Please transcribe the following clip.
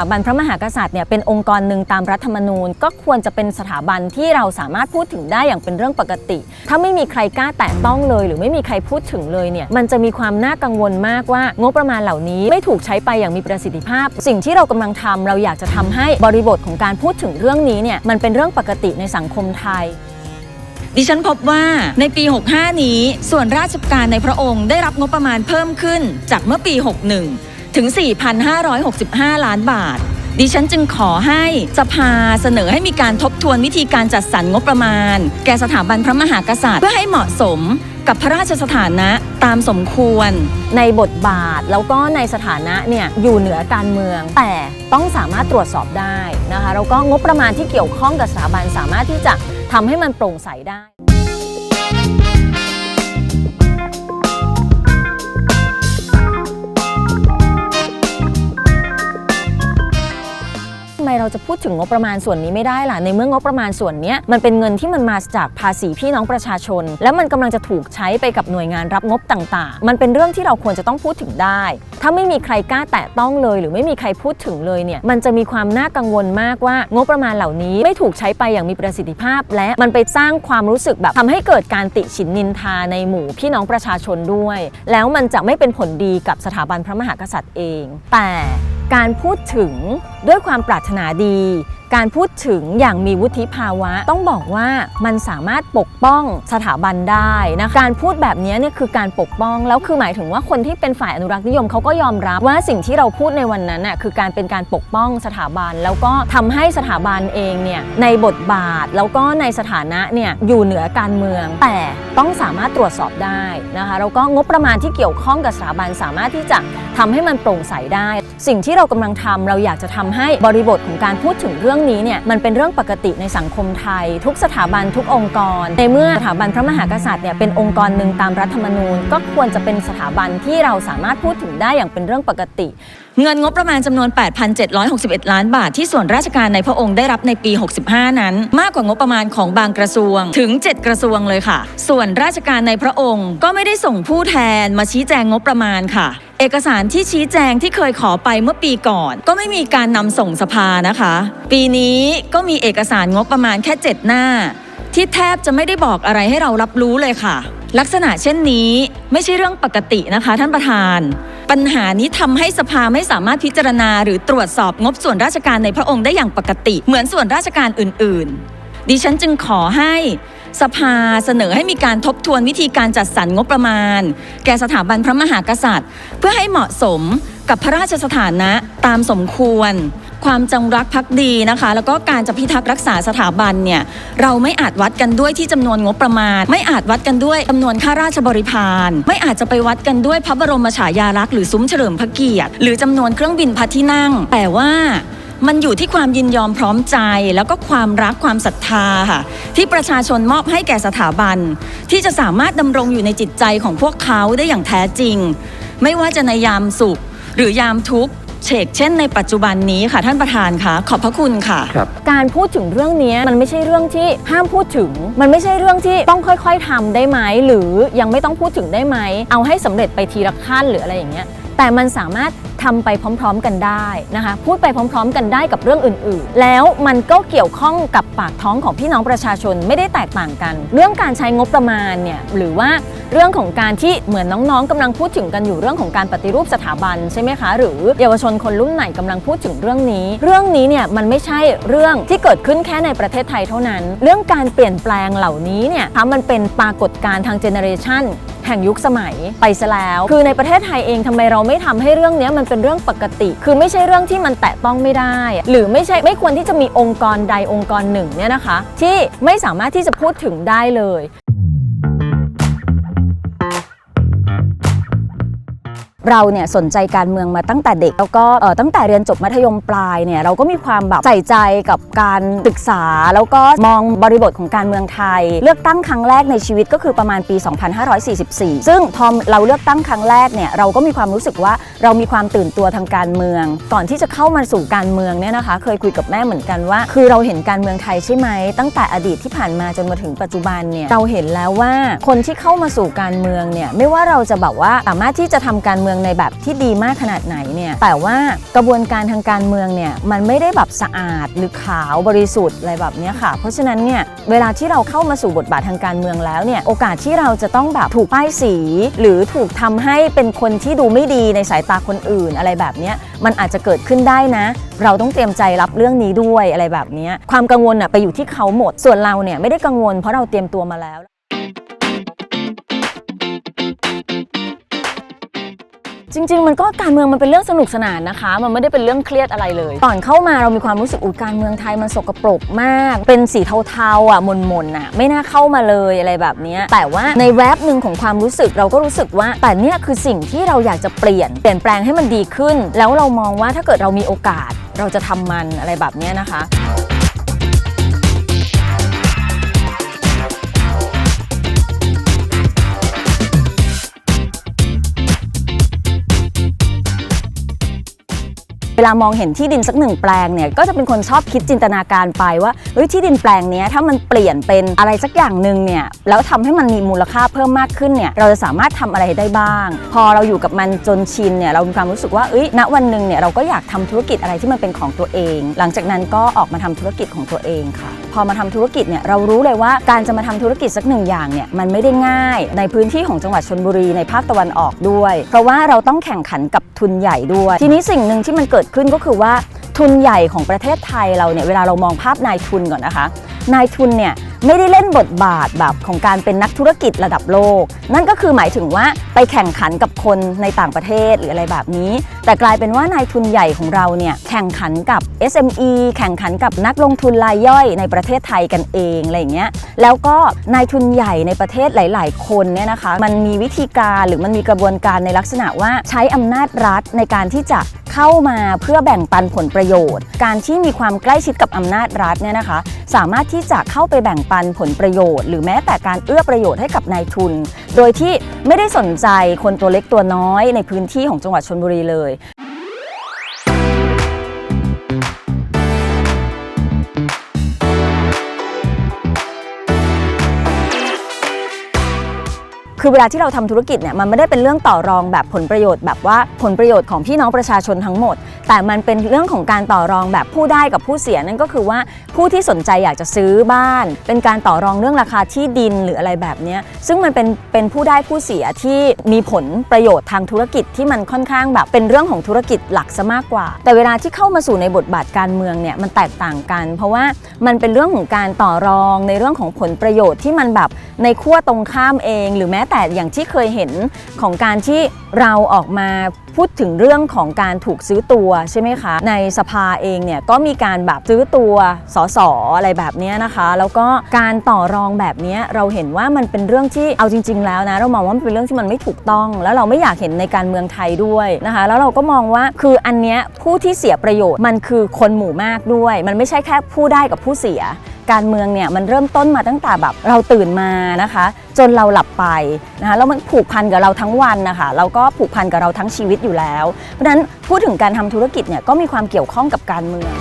าบันพระมหากษัตริย์เนี่ยเป็นองค์กรหนึ่งตามรัฐธรรมนูญ ก็ควรจะเป็นสถาบันที่เราสามารถพูดถึงได้อย่างเป็นเรื่องปกติ ถ้าไม่มีใครกล้าแตะต้องเลย หรือไม่มีใครพูดถึงเลยเนี่ยมันจะมีความน่ากังวลมากว่างบประมาณเหล่านี้ไม่ถูกใช้ไปอย่างมีประสิทธิภาพ สิ่งที่เรากำลังทำเราอยากจะทำให้บริบทของการพูดถึงเรื่องนี้เนี่ยมันเป็นเรื่องปกติในสังคมไทยดิฉันพบว่าในปี 65 นี้ ส่วนราชการในพระองค์ได้รับงบประมาณเพิ่มขึ้นจากเมื่อปี 61 ถึง 4,565 ล้านบาท ดิฉันจึงขอให้สภาเสนอให้มีการทบทวนวิธีการจัดสรรงบประมาณ แก่สถาบันพระมหากษัตริย์ เพื่อให้เหมาะสมกับพระราชสถานะตามสมควร ในบทบาทแล้วก็ในสถานะเนี่ยอยู่เหนือการเมือง แต่ต้องสามารถตรวจสอบได้นะคะแล้วก็งบประมาณที่เกี่ยวข้องกับสถาบันสามารถที่จะทำให้มันโปร่งใสได้ เราจะพูดถึงงบประมาณส่วนนี้ไม่ได้ล่ะ ในเมื่องบประมาณส่วนนี้มันเป็นเงินที่มันมาจากภาษีพี่น้องประชาชน และมันกำลังจะถูกใช้ไปกับหน่วยงานรับงบต่างๆ มันเป็นเรื่องที่เราควรจะต้องพูดถึงได้ ถ้าไม่มีใครกล้าแตะต้องเลย หรือไม่มีใครพูดถึงเลยเนี่ยมันจะมีความน่ากังวลมากว่างบประมาณเหล่านี้ไม่ถูกใช้ไปอย่างมีประสิทธิภาพ และมันไปสร้างความรู้สึกแบบทำให้เกิดการติฉินนินทาในหมู่พี่น้องประชาชนด้วย แล้วมันจะไม่เป็นผลดีกับสถาบันพระมหากษัตริย์เอง แต่ การพูดถึงด้วยความปรารถนาดี การพูดถึงอย่างมีวุฒิภาวะ ต้องบอกว่ามันสามารถปกป้องสถาบันได้นะการพูดแบบนี้เนี่ยคือการปกป้องแล้วคือหมายถึงว่าคนที่เป็นฝ่ายอนุรักษ์นิยมเขาก็ยอมรับว่าสิ่งที่เราพูดในวันนั้นน่ะคือการเป็นการปกป้องสถาบัน แล้วก็ทำให้สถาบันเองเนี่ยในบทบาทแล้วก็ในสถานะเนี่ยอยู่เหนือการเมือง แต่ต้องสามารถตรวจสอบได้นะคะแล้วก็งบประมาณที่เกี่ยวข้องกับสถาบันสามารถที่จะทำให้มันโปร่งใสได้ สิ่งที่เรากำลังทำเราอยากจะทำให้บริบทของการพูดถึงเรื่ององนี้เนี่ยมันเป็นเรื่องปกติในสังคมไทย ทุกสถาบันทุกองค์กร ในเมื่อสถาบันพระมหากษัตริย์เนี่ยเป็นองค์กรหนึ่งตามรัฐธรรมนูญ ก็ควรจะเป็นสถาบันที่เราสามารถพูดถึงได้อย่างเป็นเรื่องปกติ เงินงบประมาณจำนวน 8,761 ล้านบาท ที่ส่วนราชการในพระองค์ได้รับในปี 65 นั้น มากกว่างบประมาณของบางกระทรวงถึง 7 กระทรวงเลยค่ะ ส่วนราชการในพระองค์ก็ไม่ได้ส่งผู้แทนมาชี้แจงงบประมาณค่ะ เอกสารที่ชี้แจงที่เคยขอไปเมื่อปีก่อน ก็ไม่มีการนำส่งสภานะคะ ปีนี้ก็มีเอกสารงบประมาณแค่ 7 หน้า ที่แทบจะไม่ได้บอกอะไรให้เรารับรู้เลยค่ะ ลักษณะเช่นนี้ไม่ใช่เรื่องปกตินะคะ ท่านประธาน ปัญหานี้ทำให้สภาไม่สามารถพิจารณา หรือตรวจสอบงบส่วนราชการในพระองค์ได้อย่างปกติ เหมือนส่วนราชการอื่น ๆ ดิฉันจึงขอให้ สภาเสนอให้มีการทบทวนวิธีการจัดสรรงบประมาณ แก่สถาบันพระมหากษัตริย์ เพื่อให้เหมาะสมกับพระราชสถานะตามสมควร ความจงรักภักดีนะคะ แล้วก็การจะพิทักษ์รักษาสถาบันเนี่ยเราไม่อาจวัดกันด้วยที่จำนวนงบประมาณ ไม่อาจวัดกันด้วยจำนวนข้าราชบริพาร ไม่อาจจะไปวัดกันด้วยพระบรมฉายาลักษณ์หรือซุ้มเฉลิมพระเกียรติหรือจำนวนเครื่องบินพัดที่นั่ง แต่ว่า มันอยู่ที่ความยินยอมพร้อมใจ แล้วก็ความรักความศรัทธาค่ะที่ประชาชนมอบให้แก่สถาบัน ที่จะสามารถดำรงอยู่ในจิตใจของพวกเขาได้อย่างแท้จริง ไม่ว่าจะในยามสุข หรือยามทุกข์เฉกเช่นในปัจจุบันนี้ค่ะท่านประธานค่ะ ขอบพระคุณค่ะครับการพูดถึงเรื่องนี้มันไม่ใช่เรื่องที่ห้ามพูดถึง มันไม่ใช่เรื่องที่ต้องค่อย ๆทำได้ไหมหรือยังไม่ต้องพูดถึงได้ไหม เอาให้สำเร็จไปทีละขั้นหรืออะไรอย่างเงี้ย แต่มันสามารถทำไปพร้อม ๆ กันได้นะคะพูดไปพร้อม ๆ กันได้กับเรื่องอื่น ๆ แล้วมันก็เกี่ยวข้องกับปากท้องของพี่น้องประชาชนไม่ได้แตกต่างกัน เรื่องการใช้งบประมาณเนี่ยหรือว่าเรื่องของการที่เหมือนน้องๆกำลังพูดถึงกันอยู่เรื่องของการปฏิรูปสถาบันใช่ไหมคะ หรือเยาวชนคนรุ่นใหม่กำลังพูดถึงเรื่องนี้ เรื่องนี้เนี่ยมันไม่ใช่เรื่องที่เกิดขึ้นแค่ในประเทศไทยเท่านั้น เรื่องการเปลี่ยนแปลงเหล่านี้เนี่ยคะมันเป็นปรากฏการณ์ทางเจเนอเรชัน แห่งยุคสมัยไปซะแล้ว คือในประเทศไทยเองทำไมเราไม่ทำให้เรื่องนี้มันเป็นเรื่องปกติ คือไม่ใช่เรื่องที่มันแตะต้องไม่ได้ หรือไม่ใช่ไม่ควรที่จะมีองค์กรใดองค์กรหนึ่งเนี่ยนะคะ ที่ไม่สามารถที่จะพูดถึงได้เลย เราเนี่ยสนใจการเมืองมาตั้งแต่เด็ก แล้วก็ตั้งแต่เรียนจบมัธยมปลายเนี่ยเราก็มีความแบบใส่ใจกับการศึกษา แล้วก็มองบริบทของการเมืองไทย เลือกตั้งครั้งแรกในชีวิตก็คือประมาณปี 2544 ซึ่งพอเราเลือกตั้งครั้งแรกเนี่ยเราก็มีความรู้สึกว่าเรามีความตื่นตัวทางการเมือง ก่อนที่จะเข้ามาสู่การเมืองเนี่ยนะคะ เคยคุยกับแม่เหมือนกันว่า คือเราเห็นการเมืองไทยใช่ไหมตั้งแต่อดีตที่ผ่านมาจนมาถึงปัจจุบันเนี่ยเราเห็นแล้วว่าคนที่เข้ามาสู่การเมืองเนี่ยไม่ว่าเราจะแบบว่าสามารถที่จะทำการเมืองในแบบที่ดีมากขนาดไหนเนี่ยแต่ว่ากระบวนการทางการเมืองเนี่ยมันไม่ได้แบบสะอาดหรือขาวบริสุทธิ์อะไรแบบนี้ค่ะ เพราะฉะนั้นเนี่ยเวลาที่เราเข้ามาสู่บทบาททางการเมืองแล้วเนี่ยโอกาสที่เราจะต้องแบบถูกป้ายสี หรือถูกทำให้เป็นคนที่ดูไม่ดีในสายตาคนอื่นอะไรแบบนี้มันอาจจะเกิดขึ้นได้นะ เราต้องเตรียมใจรับเรื่องนี้ด้วยอะไรแบบนี้ความกังวลน่ะไปอยู่ที่เขาหมด ส่วนเราเนี่ยไม่ได้กังวลเพราะเราเตรียมตัวมาแล้ว จริง ๆ มันก็การเมืองมันเป็นเรื่องสนุกสนานนะคะ มันไม่ได้เป็นเรื่องเครียดอะไรเลยก่อนเข้ามาเรามีความรู้สึกอุการเมืองไทยมันสกปรกมาก เป็นสีเทาๆอะมนๆอะไม่น่าเข้ามาเลยอะไรแบบนี้แต่ว่าในแวบหนึ่งของความรู้สึกเราก็รู้สึกว่า แต่เนี่ยคือสิ่งที่เราอยากจะเปลี่ยนเปลี่ยนแปลงให้มันดีขึ้น แล้วเรามองว่าถ้าเกิดเรามีโอกาสเราจะทำมันอะไรแบบนี้นะคะ เวลามองเห็นที่ดินสักหนึ่งแปลงเนี่ยก็จะเป็นคนชอบคิดจินตนาการไปว่าเฮ้ยที่ดินแปลงนี้ถ้ามันเปลี่ยนเป็นอะไรสักอย่างหนึ่งเนี่ยแล้วทำให้มันมีมูลค่าเพิ่มมากขึ้นเนี่ยเราจะสามารถทำอะไรได้บ้าง พอเราอยู่กับมันจนชินเนี่ยเรามีความรู้สึกว่าเอ้ยณวันหนึ่งเนี่ยเราก็อยากทำธุรกิจอะไรที่มันเป็นของตัวเอง หลังจากนั้นก็ออกมาทำธุรกิจของตัวเองค่ะ อมาทำธุรกิจเนี่ยเรารู้เลยว่าการจะมาทำธุรกิจสักหนึ่งอย่างเนี่ยมันไม่ได้ง่าย ในพื้นที่ของจังหวัดชนบุรีในภาคตะวันออกด้วย เพราะว่าเราต้องแข่งขันกับทุนใหญ่ด้วย ทีนี้สิ่งหนึ่งที่มันเกิดขึ้นก็คือว่า ทุนใหญ่ของประเทศไทยเราเนี่ยเวลาเรามองภาพนายทุนก่อนนะคะ นายทุนเนี่ยไม่ได้เล่นบทบาทแบบของการเป็นนักธุรกิจระดับโลก นั่นก็คือหมายถึงว่าไปแข่งขันกับคนในต่างประเทศหรืออะไรแบบนี้ แต่กลายเป็นว่านายทุนใหญ่ของเราเนี่ยแข่งขันกับ SME แข่งขันกับนักลงทุนรายย่อยในประเทศไทยกันเองอะไรอย่างเงี้ยแล้วก็นายทุนใหญ่ในประเทศหลาย ๆ คนเนี่ยนะคะ มันมีวิธีการหรือมันมีกระบวนการในลักษณะว่าใช้อำนาจรัฐในการที่จะ เข้ามาเพื่อแบ่งปันผลประโยชน์ การที่มีความใกล้ชิดกับอำนาจรัฐเนี่ยนะคะ สามารถที่จะเข้าไปแบ่งปันผลประโยชน์ หรือแม้แต่การเอื้อประโยชน์ให้กับนายทุน โดยที่ไม่ได้สนใจคนตัวเล็กตัวน้อยในพื้นที่ของจังหวัดชนบุรีเลย คือเวลาที่เราทำธุรกิจเนี่ยมันไม่ได้เป็นเรื่องต่อรองแบบผลประโยชน์แบบว่าผลประโยชน์ของพี่น้องประชาชนทั้งหมด แต่มันเป็นเรื่องของการต่อรองแบบผู้ได้กับผู้เสียนั่นก็คือว่าผู้ที่สนใจอยากจะซื้อบ้าน เป็นการต่อรองเรื่องราคาที่ดินหรืออะไรแบบนี้ซึ่งมันเป็นเป็นผู้ได้ผู้เสียที่มีผลประโยชน์ทางธุรกิจที่มันค่อนข้างแบบเป็นเรื่องของธุรกิจหลักซะมากกว่า แต่เวลาที่เข้ามาสู่ในบทบาทการเมืองเนี่ยมันแตกต่างกัน เพราะว่ามันเป็นเรื่องของการต่อรองในเรื่องของผลประโยชน์ที่มันแบบในขั้วตรงข้ามเอง หรือแม้แต่อย่างที่เคยเห็นของการที่เราออกมาพูดถึงเรื่องของการถูกซื้อตัวใช่ไหมคะ ในสภาเองเนี่ยก็มีการแบบซื้อตัวสสอะไรแบบนี้นะคะ แล้วก็การต่อรองแบบนี้เราเห็นว่ามันเป็นเรื่องที่เอาจริง ๆ แล้วนะเรามองว่ามันเป็นเรื่องที่มันไม่ถูกต้อง แล้วเราไม่อยากเห็นในการเมืองไทยด้วยนะคะ แล้วเราก็มองว่าคืออันเนี้ยผู้ที่เสียประโยชน์มันคือคนหมู่มากด้วย มันไม่ใช่แค่ผู้ได้กับผู้เสีย การเมืองเนี่ยมันเริ่มต้นมาตั้งแต่แบบเราตื่นมานะคะ จนเราหลับไปนะคะแล้วมันผูกพันกับเราทั้งวันนะคะแล้วก็ผูกพันกับเราทั้งชีวิตอยู่แล้ว เพราะฉะนั้นพูดถึงการทำธุรกิจเนี่ยก็มีความเกี่ยวข้องกับการเมือง